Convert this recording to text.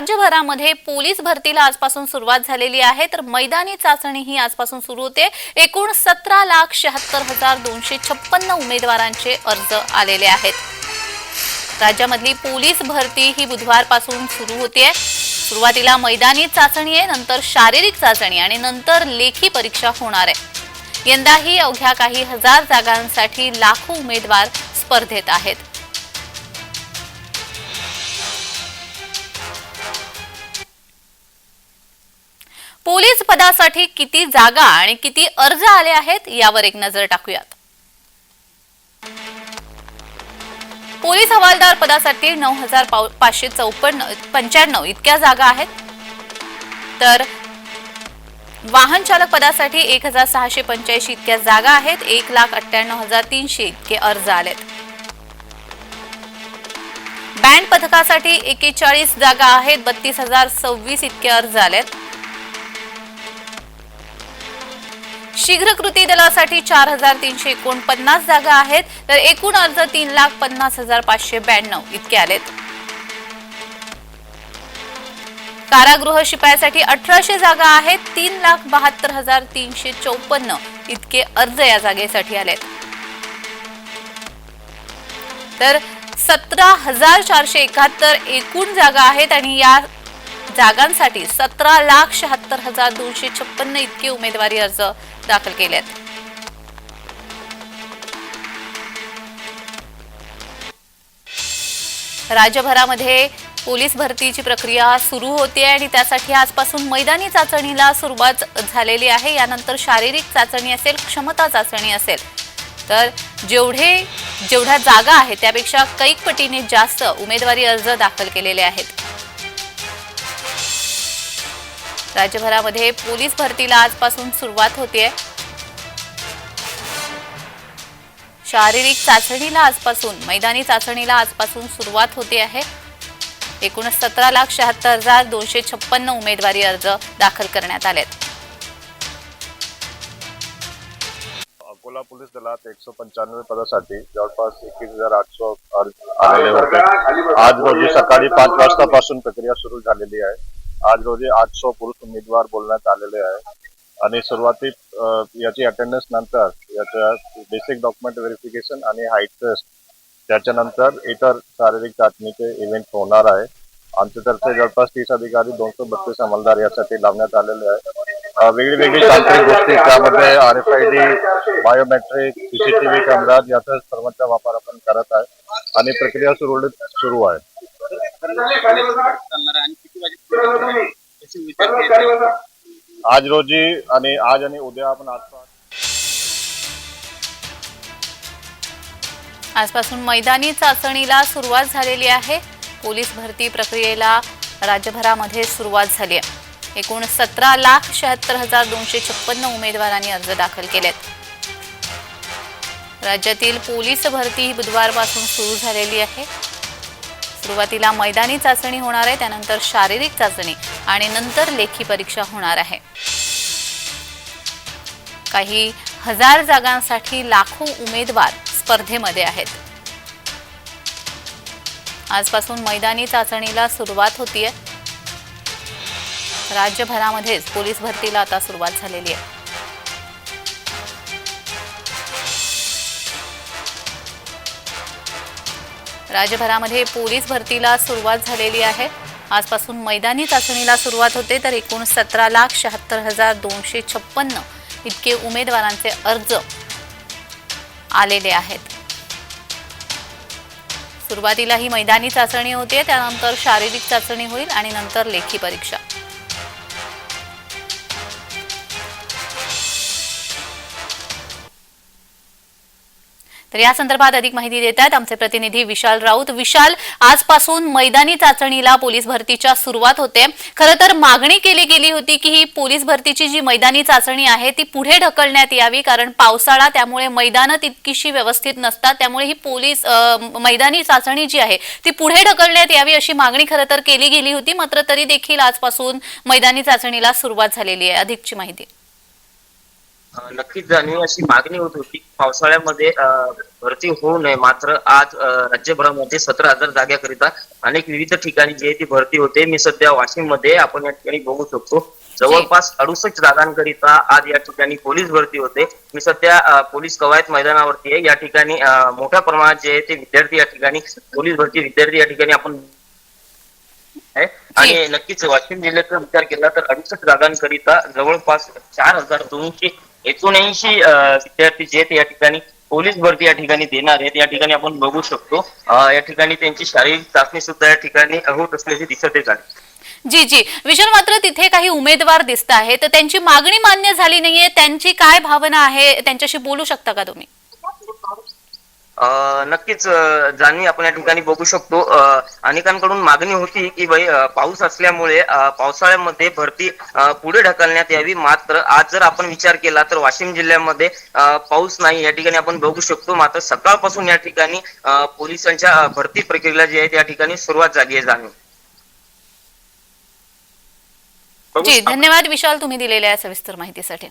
राज्यभरामध्ये police भरतीला आजपासून सुरुवात झालेली आहे. तर मैदानी चाचणी ही आजपासून सुरू होते. एकूण सतरा लाख शहात्तर हजार दोनशे छप्पन्न उमेदवारांचे अर्ज आलेले आहेत. राज्यामधली पोलीस भरती ही बुधवारपासून सुरू होते. सुरुवातीला मैदानी चाचणी आहे नंतर शारीरिक चाचणी आणि नंतर लेखी परीक्षा होणार आहे. यंदाही अवघ्या काही हजार जागांसाठी लाखो उमेदवार स्पर्धेत आहेत. पोलीस पदासाठी किती जागा आणि किती अर्ज आले आहेत यावर एक नजर टाकूयात. पोलीस हवालदार पदासाठी नऊ हजार पाचशे चौपन्न पंच्याण्णव इतक्या जागा आहेत. तर वाहन चालक पदासाठी एक हजार सहाशे पंच्याऐंशी इतक्या जागा आहेत. एक लाख अठ्ठ्याण्णव हजार तीनशे इतके अर्ज आलेत. बँड पथकासाठी एकेचाळीस जागा आहेत. बत्तीस हजार सव्वीस इतके अर्ज आलेत. शीघ्र कृती दलासाठी चार हजार तीनशे एकोणपन्नास जागा आहेत तर एकूण अर्ज तीन लाख पन्नास हजार पाचशे ब्याण्णव इतके आलेत. कारागृह शिपायासाठी अठराशे जागा आहेत तीन लाख बहात्तर हजार तीनशे चौपन्न इतके अर्ज या जागेसाठी आलेत. तर सतरा हजार चारशे एकाहत्तर एकूण जागा आहेत आणि या जागांसाठी सतरा लाख शहात्तर हजार दोनशे छप्पन्न इतके उमेदवारी अर्ज दाखल केलेत राज्यभरामध्ये पोलीस भरतीची प्रक्रिया सुरू होते आणि त्यासाठी आजपासून मैदानी चाचणीला सुरुवात झालेली आहे. यानंतर शारीरिक चाचणी असेल क्षमता चाचणी असेल. तर जेवढे जेवढ्या जागा आहेत त्यापेक्षा कैक पटीने जास्त उमेदवारी अर्ज दाखल केलेले आहेत. राज्यभरामध्ये पोलीस भरतीला आजपासून सुरुवात होते शारीरिक चाचणीला आजपासून मैदानी चाचणीला आजपासून सुरुवात होते आहे एकूण सतरा लाख शहात्तर हजार दोनशे छप्पन्न उमेदवारी अर्ज दाखल करण्यात आलेत. अकोला पोलीस दलात एकशे पंच्याण्णव पदासाठी जवळपास एकवीस हजार आठशे अर्ज आलेले होते. आज रोजी सकाळी पाच वाजतापासून प्रक्रिया सुरू झालेली आहे. आज रोजी आठ आठशे पुरुष उमेदवार बोलण्यात आलेले आहे. आणि सुरुवातीत याची अटेंडन्स नंतर याच्या बेसिक डॉक्युमेंट व्हेरिफिकेशन आणि हाईट टेस्ट त्याच्यानंतर इतर शारीरिक चाचणीचे इव्हेंट होणार आहे. आमच्यातर्फे जवळपास तीस अधिकारी दोनशे बत्तीस अंमलदार यासाठी लावण्यात आलेले आहे. वेगळी वेगळी तांत्रिक गोष्टी त्यामध्ये R F I D biometric CCTV camera याचा सर्वांचा वापर आपण करत आहे. आणि प्रक्रिया सुरळीत सुरू आहे. आज रोजी आणि आज आणि उद्या आपण आसपास आजपासून मैदानी चाचणीला सुरुवात झालेली आहे. पोलीस भरती प्रक्रियेला राज्यभरामध्ये सुरुवात झाली आहे. एकूण सतरा लाख शहात्तर हजार दोनशे छप्पन्न उमेदवारांनी अर्ज दाखल केलेत. राज्यातील पोलीस भरती ही बुधवारपासून सुरू झालेली आहे. सुरुवातीला मैदानी चाचणी होणार आहे त्यानंतर शारीरिक चाचणी आणि नंतर लेखी परीक्षा होणार आहे. काही हजार जागांसाठी लाखो उमेदवार स्पर्धेमध्ये आहेत. आजपासून मैदानी चाचणीला सुरुवात होतीये. राज्यभरामध्येच पोलीस भरतीला आता सुरुवात झालेली आहे. राज्यभरामध्ये पोलीस भरतीला सुरुवात झालेली आहे. आजपासून मैदानी चाचणीला सुरुवात होते तर एकूण सतरा लाख शहात्तर हजार दोनशे छप्पन्न इतके उमेदवारांचे अर्ज आलेले आहेत. सुरुवातीला ही मैदानी चाचणी होते त्यानंतर शारीरिक चाचणी होईल आणि नंतर लेखी परीक्षा. तर या संदर्भात अधिक माहिती देत आहेत आमचे प्रतिनिधी विशाल राऊत. विशाल आजपासून मैदानी चाचणीला पोलीस भरतीच्या सुरुवात होते. खरं तर मागणी केली गेली होती की ही पोलीस भरतीची जी मैदानी चाचणी आहे ती पुढे ढकलण्यात यावी कारण पावसाळा त्यामुळे मैदानं तितकीशी व्यवस्थित नसतात. त्यामुळे ही पोलीस मैदानी चाचणी जी आहे ती पुढे ढकलण्यात यावी अशी मागणी खरं तर केली गेली होती. मात्र तरी देखील आजपासून मैदानी चाचणीला सुरुवात झालेली आहे. अधिकची माहिती. नक्कीच जाणीव अशी मागणी होत होती. पावसाळ्यामध्ये भरती होऊ नये. मात्र आज राज्यभरामध्ये सतरा हजार जाग्याकरिता अनेक विविध ठिकाणी जी आहे ती भरती होते मी सध्या वाशिममध्ये आपण या ठिकाणी बघू शकतो. जवळपास अडुसष्ट जागांकरिता आज या ठिकाणी पोलीस भरती होते. मी सध्या पोलीस कवायत मैदानावरती आहे. या ठिकाणी मोठ्या प्रमाणात जे आहे ते विद्यार्थी या ठिकाणी पोलीस भरती विद्यार्थी या ठिकाणी आपण आहे. आणि नक्कीच वाशिम जिल्ह्याचा विचार केला तर अडुसष्ट जागांकरिता जवळपास चार हजार दोनशे एकोणऐंशी विद्यार्थी जे आहेत या ठिकाणी पोलीस भरती या ठिकाणी देणार आहेत या ठिकाणी आपण बघू शकतो. या ठिकाणी त्यांची शारीरिक चाचणी सुद्धा या ठिकाणी होत असल्याचे दिसत येत आहे जी जी. विशाल मात्र तिथे काही उमेदवार दिसत आहेत. तर त्यांची मागणी मान्य झाली नाहीये. त्यांची काय भावना आहे? त्यांच्याशी बोलू शकता का तुम्ही? नक्कीच अं, जाणवी आपण या ठिकाणी बघू शकतो. अनेकांकडून मागणी होती की अं, पाऊस असल्यामुळे पावसाळ्यामध्ये भरती पुढे ढकलण्यात यावी. मात्र आज जर आपण विचार केला तर वाशिम जिल्ह्यामध्ये पाऊस नाही. या ठिकाणी आपण बघू शकतो. मात्र सकाळपासून या ठिकाणी पोलिसांच्या भरती प्रक्रियेला जी आहे त्या ठिकाणी सुरुवात झाली आहे जाणवी बघू जी. धन्यवाद विशाल तुम्ही दिलेल्या सविस्तर माहितीसाठी.